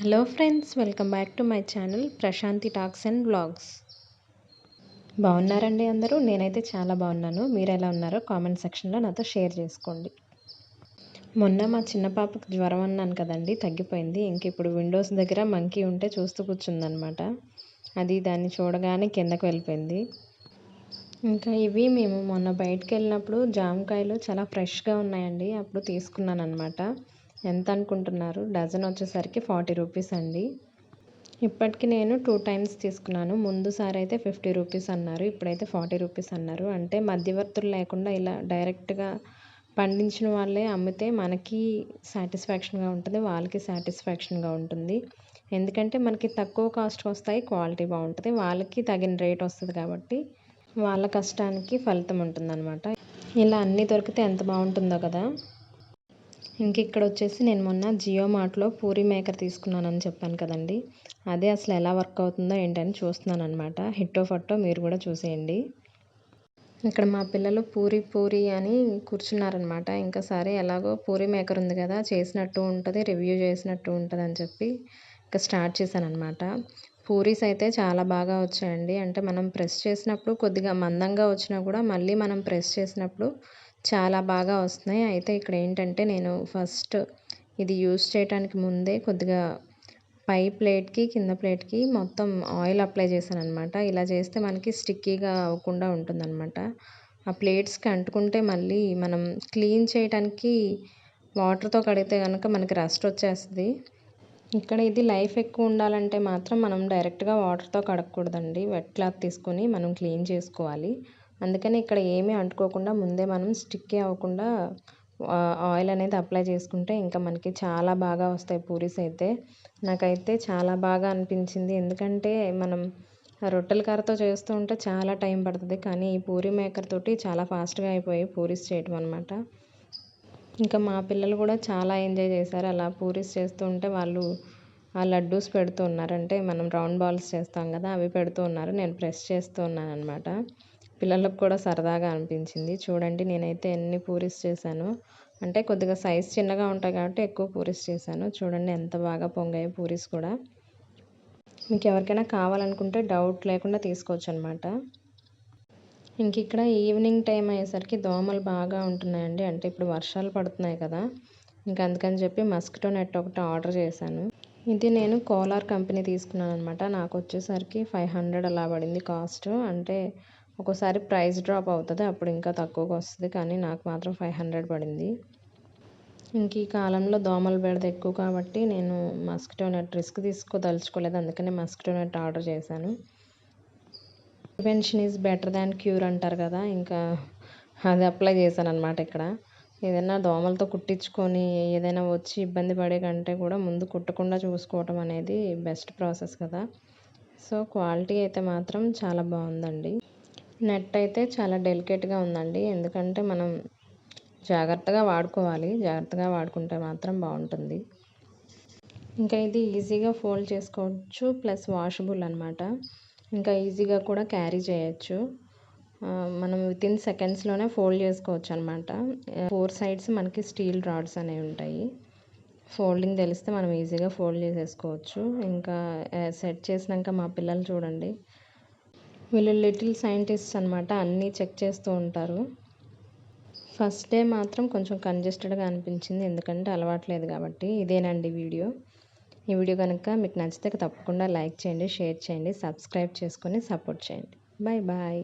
Hello friends welcome back to my channel Prashanthi talks and vlogs బాగున్నారండి అందరూ? నేనైతే చాలా బాగున్నాను. మీరు ఎలా ఉన్నారో కామెంట్ సెక్షన్లో నాతో షేర్ చేసుకోండి. మొన్న మా చిన్న పాపకు జ్వరం అన్నాను కదండి తగ్గిపోయింది. ఇంక ఇప్పుడు విండోస్ దగ్గర మంకీ ఉంటే చూస్తూ కూర్చుందనమాట అది దాన్ని చూడగానే కిందకు వెళ్ళిపోయింది. ఇంకా ఇవి మేము మొన్న బయటకు వెళ్ళినప్పుడు జామకాయలు చాలా ఫ్రెష్గా ఉన్నాయండి. అప్పుడు తీసుకున్నాను అనమాట ఎంత అనుకుంటున్నారు? డజన్ వచ్చేసరికి ఫార్టీ రూపీస్ అండి. ఇప్పటికి నేను టూ టైమ్స్ తీసుకున్నాను. ముందుసారి అయితే ఫిఫ్టీ రూపీస్ అన్నారు. ఇప్పుడైతే ఫార్టీ రూపీస్ అన్నారు. అంటే మధ్యవర్తులు లేకుండా ఇలా డైరెక్ట్గా పండించిన వాళ్ళే అమ్మితే మనకి సాటిస్ఫాక్షన్గా ఉంటుంది. వాళ్ళకి సాటిస్ఫాక్షన్గా ఉంటుంది. ఎందుకంటే మనకి తక్కువ కాస్ట్ వస్తాయి క్వాలిటీ బాగుంటుంది. వాళ్ళకి తగిన రేట్ వస్తుంది కాబట్టి వాళ్ళ కష్టానికి ఫలితం ఉంటుందన్నమాట. ఇలా అన్నీ దొరికితే ఎంత బాగుంటుందో కదా. ఇంక ఇక్కడ వచ్చేసి నేను మొన్న జియో మార్ట్లో పూరి మేకర్ తీసుకున్నానని చెప్పాను కదండి. అదే అసలు ఎలా వర్క్ అవుతుందో ఏంటని చూస్తున్నాను అనమాట హిట్టో ఫట్టో మీరు కూడా చూసేయండి. ఇక్కడ మా పిల్లలు పూరి పూరి అని కూర్చున్నారనమాట ఇంకా సరే ఎలాగో పూరి మేకర్ ఉంది కదా చేసినట్టు ఉంటుంది రివ్యూ చేసినట్టు ఉంటుంది అని చెప్పి ఇంకా స్టార్ట్ చేశాను అనమాట పూరీస్ అయితే చాలా బాగా వచ్చాయండి. అంటే మనం ప్రెస్ చేసినప్పుడు కొద్దిగా మందంగా వచ్చినా కూడా మళ్ళీ మనం ప్రెస్ చేసినప్పుడు చాలా బాగా వస్తున్నాయి. అయితే ఇక్కడ ఏంటంటే నేను ఫస్ట్ ఇది యూస్ చేయడానికి ముందే కొద్దిగా పై ప్లేట్కి కింద ప్లేట్కి మొత్తం ఆయిల్ అప్లై చేశాను అనమాట ఇలా చేస్తే మనకి స్టిక్కీగా అవ్వకుండా ఉంటుందన్నమాట. ఆ ప్లేట్స్కి అంటుకుంటే మళ్ళీ మనం క్లీన్ చేయడానికి వాటర్తో కడిగితే కనుక మనకి రస్ట్ వచ్చేస్తుంది. ఇక్కడ ఇది లైఫ్ ఎక్కువ ఉండాలంటే మాత్రం మనం డైరెక్ట్గా వాటర్తో కడగకూడదండి. వెట్ క్లాత్ తీసుకొని మనం క్లీన్ చేసుకోవాలి. అందుకని ఇక్కడ ఏమీ అంటుకోకుండా ముందే మనం స్టిక్కీ అవ్వకుండా ఆయిల్ అనేది అప్లై చేసుకుంటే ఇంకా మనకి చాలా బాగా వస్తాయి పూరీస్ అయితే. నాకైతే చాలా బాగా అనిపించింది. ఎందుకంటే మనం రొట్టెల కర్రతో చేస్తూ ఉంటే చాలా టైం పడుతుంది. కానీ ఈ పూరీ మేకర్ తోటి చాలా ఫాస్ట్గా అయిపోయి పూరీస్ చేయటం అనమాట ఇంకా మా పిల్లలు కూడా చాలా ఎంజాయ్ చేశారు. అలా పూరీస్ చేస్తూ ఉంటే వాళ్ళు ఆ లడ్డూస్ పెడుతూ ఉన్నారంటే మనం రౌండ్ బాల్స్ చేస్తాం కదా అవి పెడుతూ ఉన్నారు. నేను ప్రెస్ చేస్తూ ఉన్నాను అనమాట పిల్లలకు కూడా సరదాగా అనిపించింది. చూడండి నేనైతే ఎన్ని పూరీస్ చేశాను. అంటే కొద్దిగా సైజ్ చిన్నగా ఉంటాయి కాబట్టి ఎక్కువ పూరీస్ చేశాను. చూడండి ఎంత బాగా పొంగాయో పూరీస్ కూడా. మీకు ఎవరికైనా కావాలనుకుంటే డౌట్ లేకుండా తీసుకోవచ్చు అనమాట ఇంక ఇక్కడ ఈవినింగ్ టైం అయ్యేసరికి దోమలు బాగా ఉంటున్నాయండి. అంటే ఇప్పుడు వర్షాలు పడుతున్నాయి కదా. ఇంకా అందుకని చెప్పి మస్కిటో నెట్ ఒకటి ఆర్డర్ చేశాను. ఇది నేను కోలార్ కంపెనీ తీసుకున్నాను అనమాట నాకు వచ్చేసరికి ఫైవ్ హండ్రెడ్ అలా పడింది కాస్ట్. అంటే ఒక్కోసారి ప్రైస్ డ్రాప్ అవుతుంది అప్పుడు ఇంకా తక్కువగా వస్తుంది. కానీ నాకు మాత్రం ఫైవ్ హండ్రెడ్ పడింది. ఇంక ఈ కాలంలో దోమల బెడద ఎక్కువ కాబట్టి నేను మస్కిటో నెట్ రిస్క్ తీసుకోదలుచుకోలేదు. అందుకనే మస్కిటో నెట్ ఆర్డర్ చేశాను. Prevention is better than cure అంటారు కదా ఇంకా అది అప్లై చేశాను అనమాట ఇక్కడ. ఏదైనా దోమలతో కుట్టించుకొని ఏదైనా వచ్చి ఇబ్బంది పడే కంటే కూడా ముందు కుట్టకుండా చూసుకోవటం అనేది బెస్ట్ ప్రాసెస్ కదా. సో క్వాలిటీ అయితే మాత్రం చాలా బాగుందండి. నెట్ అయితే చాలా డెలికేట్గా ఉందండి. ఎందుకంటే మనం జాగ్రత్తగా వాడుకోవాలి. జాగ్రత్తగా వాడుకుంటే మాత్రం బాగుంటుంది. ఇంకా ఇది ఈజీగా ఫోల్డ్ చేసుకోవచ్చు. ప్లస్ వాషబుల్ అనమాట ఇంకా ఈజీగా కూడా క్యారీ చేయొచ్చు. మనం విత్ ఇన్ సెకండ్స్లోనే ఫోల్డ్ చేసుకోవచ్చు అనమాట ఫోర్ సైడ్స్ మనకి స్టీల్ రాడ్స్ అనేవి ఉంటాయి. ఫోల్డింగ్ తెలిస్తే మనం ఈజీగా ఫోల్డ్ చేసేసుకోవచ్చు. ఇంకా సెట్ చేసినాక మా పిల్లలు చూడండి. వీళ్ళు లిటిల్ సైంటిస్ట్ అనమాట అన్నీ చెక్ చేస్తూ ఉంటారు. ఫస్ట్ డే మాత్రం కొంచెం కంజెస్టెడ్గా అనిపించింది ఎందుకంటే అలవాట్లేదు కాబట్టి ఇదేనండి వీడియో. ఈ వీడియో కనుక మీకు నచ్చితే తప్పకుండా లైక్ చేయండి షేర్ చేయండి సబ్స్క్రైబ్ చేసుకొని సపోర్ట్ చేయండి. Bye bye.